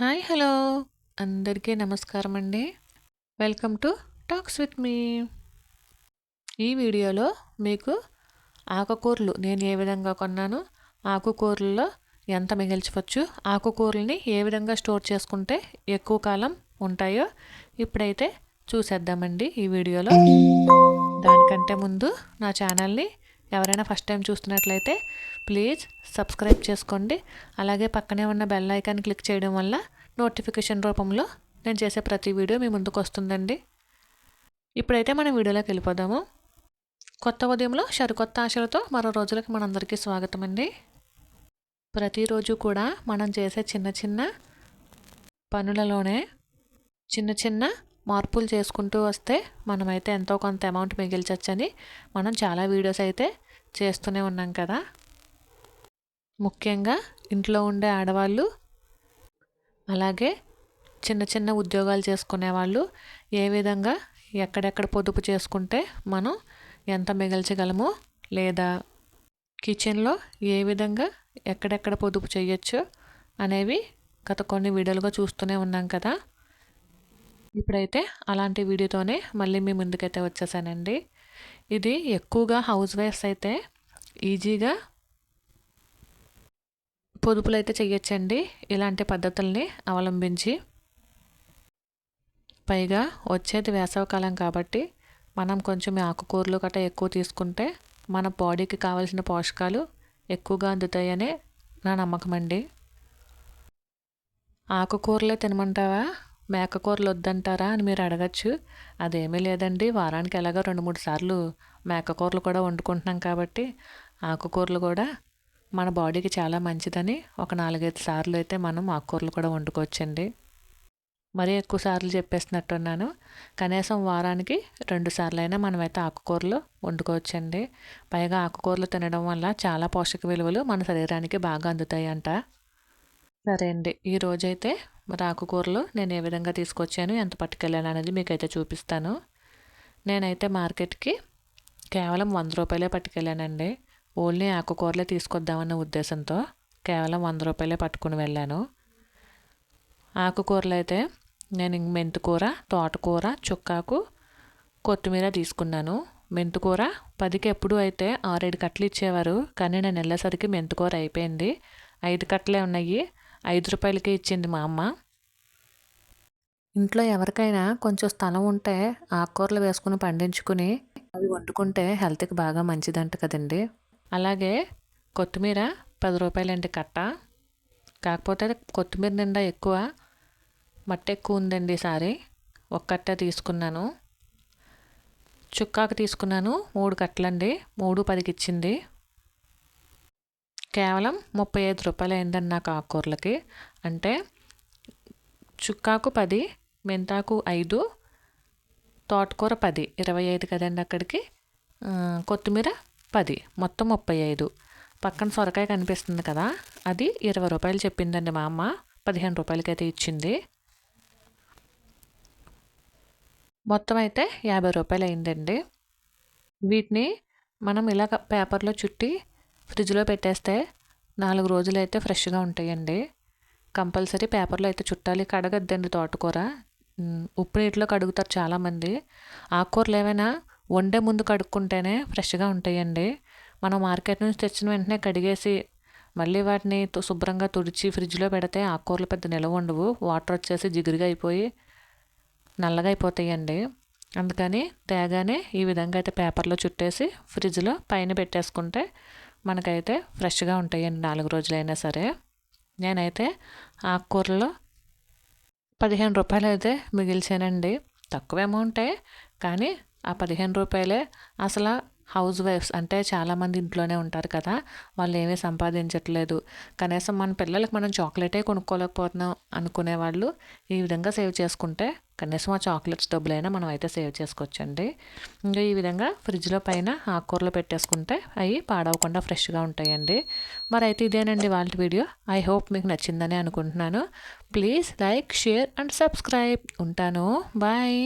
Hi hello. అందరికీ నమస్కారం అండి. Welcome to talks with me. ఈ వీడియోలో మీకు ఆకుకూరలు నేను ఏ విధంగా కొన్నాను ఆకుకూరల్లో ఎంత మిగిల్చవచ్చు ఆకుకూరల్ని ఏ విధంగా స్టోర్ చేసుకుంటే ఎక్కువ కాలం ఉంటాయో ఇప్పుడైతే చూసేద్దామండి ఈ వీడియోలో. దానికంటే ముందు నా ఛానల్ని ఎవరైనా ఫస్ట్ టైం చూస్తున్నట్లయితే ప్లీజ్ సబ్స్క్రైబ్ చేసుకోండి. అలాగే పక్కనే ఉన్న బెల్ ఐకాన్ క్లిక్ చేయడం వల్ల నోటిఫికేషన్ రూపంలో నేను చేసే ప్రతి వీడియో మీ ముందుకు వస్తుందండి. ఇప్పుడైతే మనం వీడియోలోకి వెళ్ళిపోదాము. కొత్త ఉదయంలో సరికొత్త ఆశలతో మరో రోజులకు మనందరికీ స్వాగతం అండి. ప్రతిరోజు కూడా మనం చేసే చిన్న చిన్న పనులలోనే చిన్న చిన్న మార్పులు చేసుకుంటూ వస్తే మనమైతే ఎంతో కొంత అమౌంట్ మిగిల్చొచ్చని మనం చాలా వీడియోస్ అయితే చేస్తూనే ఉన్నాం కదా. ముఖ్యంగా ఇంట్లో ఉండే ఆడవాళ్ళు అలాగే చిన్న చిన్న ఉద్యోగాలు చేసుకునే వాళ్ళు ఏ విధంగా ఎక్కడెక్కడ పొదుపు చేసుకుంటే మనం ఎంత మిగల్చగలము లేదా కిచెన్లో ఏ విధంగా ఎక్కడెక్కడ పొదుపు చేయొచ్చు అనేవి గత కొన్ని వీడియోలుగా చూస్తూనే ఉన్నాం కదా. ఇప్పుడైతే అలాంటి వీడియోతోనే మళ్ళీ మీ ముందుకైతే వచ్చేసానండి. ఇది ఎక్కువగా హౌస్ వైఫ్స్ అయితే ఈజీగా పొదుపులు అయితే చెయ్యొచ్చండి. ఇలాంటి పద్ధతుల్ని అవలంబించి పైగా వచ్చేది వేసవకాలం కాబట్టి మనం కొంచెం ఆకుకూరలు గట్రా ఎక్కువ తీసుకుంటే మన బాడీకి కావాల్సిన పోషకాలు ఎక్కువగా అందుతాయనే నా నమ్మకం అండి ఆకుకూరలే తినమంటావా? మేకకూరలు వద్దంటారా అని మీరు అడగచ్చు. అదేమీ లేదండి. వారానికి ఎలాగో రెండు మూడు సార్లు మేకకూరలు కూడా వండుకుంటున్నాం కాబట్టి ఆకుకూరలు కూడా మన బాడీకి చాలా మంచిదని ఒక నాలుగైదు సార్లు అయితే మనం ఆకుకూరలు కూడా వండుకోవచ్చండి. మరీ ఎక్కువ సార్లు చెప్పేసినట్టున్నాను కనీసం వారానికి రెండు సార్లు అయినా మనమైతే ఆకుకూరలు వండుకోవచ్చండి. పైగా ఆకుకూరలు తినడం వల్ల చాలా పోషక విలువలు మన శరీరానికి బాగా అందుతాయంట. సరే అండి. ఈ రోజైతే మరి ఆకుకూరలు నేను ఏ విధంగా తీసుకొచ్చాను ఎంత పట్టుకెళ్ళాను అనేది మీకైతే చూపిస్తాను. నేనైతే మార్కెట్కి కేవలం వంద రూపాయలే పట్టుకెళ్ళానండి. ఓన్లీ ఆకుకూరలే తీసుకొద్దామన్న ఉద్దేశంతో కేవలం వంద రూపాయలే పట్టుకుని వెళ్ళాను. ఆకుకూరలు అయితే నేను మెంతుకూర తోటకూర చుక్కాకు కొత్తిమీర తీసుకున్నాను. మెంతుకూర పదికి ఎప్పుడు అయితే ఆరేడు కట్టలు ఇచ్చేవారు కానీ నేను వెళ్ళేసరికి మెంతుకూర అయిపోయింది. ఐదు కట్టలే ఉన్నాయి. ఐదు రూపాయలకి ఇచ్చింది మా అమ్మ. ఇంట్లో ఎవరికైనా కొంచెం స్థలం ఉంటే ఆకుకూరలు వేసుకుని పండించుకుని అవి వండుకుంటే హెల్త్కి బాగా మంచిదంట కదండి. అలాగే కొత్తిమీర పది రూపాయలండి కట్ట. కాకపోతే కొత్తిమీర నిండా ఎక్కువ మట్టి ఎక్కువ ఉందండి ఈసారి ఒక కట్ట తీసుకున్నాను. చుక్కాకు తీసుకున్నాను మూడు కట్టలండి మూడు పదికి ఇచ్చింది కేవలం ముప్పై ఐదు రూపాయలు అయిందండి నాకు ఆకుకూరలకి అంటే చుక్కాకు పది మెంతాకు ఐదు తోటకూర పది ఇరవై ఐదు కదండి అక్కడికి. కొత్తిమీర పది మొత్తం ముప్పై ఐదు. పక్కన సొరకాయ కనిపిస్తుంది కదా అది ఇరవై రూపాయలు చెప్పిందండి మా అమ్మ. పదిహేను రూపాయలకైతే ఇచ్చింది. మొత్తం అయితే యాభై రూపాయలు అయిందండి. వీటిని మనం ఇలా పేపర్లో చుట్టి ఫ్రిడ్జ్లో పెట్టేస్తే నాలుగు రోజులు అయితే ఫ్రెష్గా ఉంటాయండి. కంపల్సరీ పేపర్లో అయితే చుట్టాలి. కడగద్దండి తోటకూర. ఉప్పు నీటిలో కడుగుతారు చాలామంది. ఆకుకూరలు ఏమైనా వండే ముందు కడుక్కుంటేనే ఫ్రెష్గా ఉంటాయండి. మనం మార్కెట్ నుంచి తెచ్చిన వెంటనే కడిగేసి మళ్ళీ వాటిని శుభ్రంగా తుడిచి ఫ్రిడ్జ్లో పెడితే ఆకుకూరలు పెద్ద నిలవ ఉండవు. వాటర్ వచ్చేసి జిగురుగా అయిపోయి నల్లగా అయిపోతాయండి. అందుకని తేగానే ఈ విధంగా అయితే పేపర్లో చుట్టేసి ఫ్రిడ్జ్లో పైన పెట్టేసుకుంటే మనకైతే ఫ్రెష్గా ఉంటాయండి నాలుగు రోజులైనా సరే. నేనైతే ఆకుకూరలో పదిహేను రూపాయలు అయితే మిగిల్చానండి. తక్కువ అమౌంటే కానీ ఆ పదిహేను రూపాయలే అసలు హౌస్ వైఫ్స్ అంటే చాలామంది ఇంట్లోనే ఉంటారు కదా వాళ్ళు ఏమీ సంపాదించట్లేదు. కనీసం మన పిల్లలకి మనం చాక్లెటే కొనుక్కోలేకపోతున్నాం అనుకునే వాళ్ళు ఈ విధంగా సేవ్ చేసుకుంటే కనీసం ఆ చాక్లెట్స్ డబ్బులైనా మనం అయితే సేవ్ చేసుకోవచ్చండి. ఇంకా ఈ విధంగా ఫ్రిడ్జ్లో పైన ఆకుకూరలు పెట్టేసుకుంటే అవి పాడవకుండా ఫ్రెష్గా ఉంటాయండి. మరి అయితే ఇదేనండి వాళ్ళ వీడియో. ఐ హోప్ మీకు నచ్చిందని అనుకుంటున్నాను. Please like share and subscribe. ఉంటాను. బాయ్.